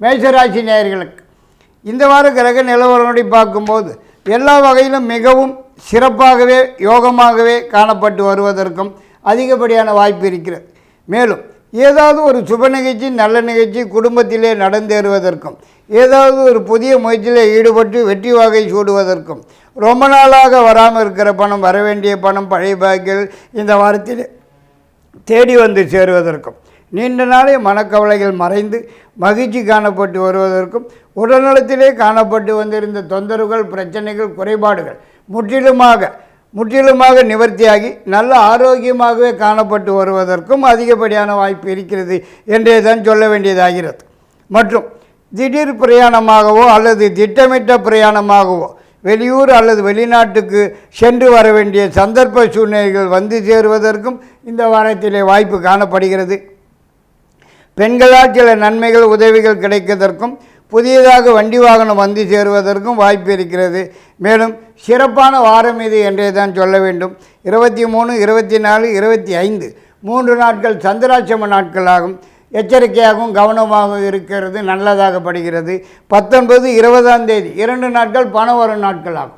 மேஷராசி நேயர்களுக்கு இந்த வார கிரக நிலவரங்களை பார்க்கும்போது எல்லா வகையிலும் மிகவும் சிறப்பாகவே யோகமாகவே காணப்பட்டு வருவதற்கும் அதிகப்படியான வாய்ப்பு இருக்கிறது. மேலும் ஏதாவது ஒரு சுப நிகழ்ச்சி நல்ல நிகழ்ச்சி குடும்பத்திலே நடந்தேறுவதற்கும் ஏதாவது ஒரு புதிய முயற்சியில் ஈடுபட்டு வெற்றி வகை சூடுவதற்கும் ரொம்ப நாளாக வராமல் இருக்கிற பணம் வர வேண்டிய பணம் பழைய பாக்கில் இந்த வாரத்தில் தேடி வந்து சேருவதற்கும் நீண்ட நாளே மனக்கவலைகள் மறைந்து மகிழ்ச்சி காணப்பட்டு வருவதற்கும் உடல்நலத்திலே காணப்பட்டு வந்திருந்த தொந்தரவுகள் பிரச்சனைகள் குறைபாடுகள் முற்றிலுமாக முற்றிலுமாக நிவர்த்தியாகி நல்ல ஆரோக்கியமாகவே காணப்பட்டு வருவதற்கும் அதிகப்படியான வாய்ப்பு இருக்கிறது என்றே தான் சொல்ல வேண்டியதாகிறது. மற்றும் திடீர் பிரயாணமாகவோ அல்லது திட்டமிட்ட பிரயாணமாகவோ வெளியூர் அல்லது வெளிநாட்டுக்கு சென்று வர வேண்டிய சந்தர்ப்ப சூழ்நிலைகள் வந்து சேருவதற்கும் இந்த வாரத்திலே வாய்ப்பு காணப்படுகிறது. பெண்களால் சில நன்மைகள் உதவிகள் கிடைப்பதற்கும் புதியதாக வண்டி வாகனம் வந்து சேருவதற்கும் வாய்ப்பு இருக்கிறது. மேலும் சிறப்பான வாரம் இது என்றே தான் சொல்ல வேண்டும். இருபத்தி மூணு இருபத்தி நாலு இருபத்தி ஐந்து மூன்று நாட்கள் சந்திராட்சம நாட்களாகும். எச்சரிக்கையாகவும் கவனமாகவும் இருக்கிறது நல்லதாக படுகிறது. பத்தொன்பது இருபதாம் தேதி இரண்டு நாட்கள் பணம் வரும் நாட்களாகும்.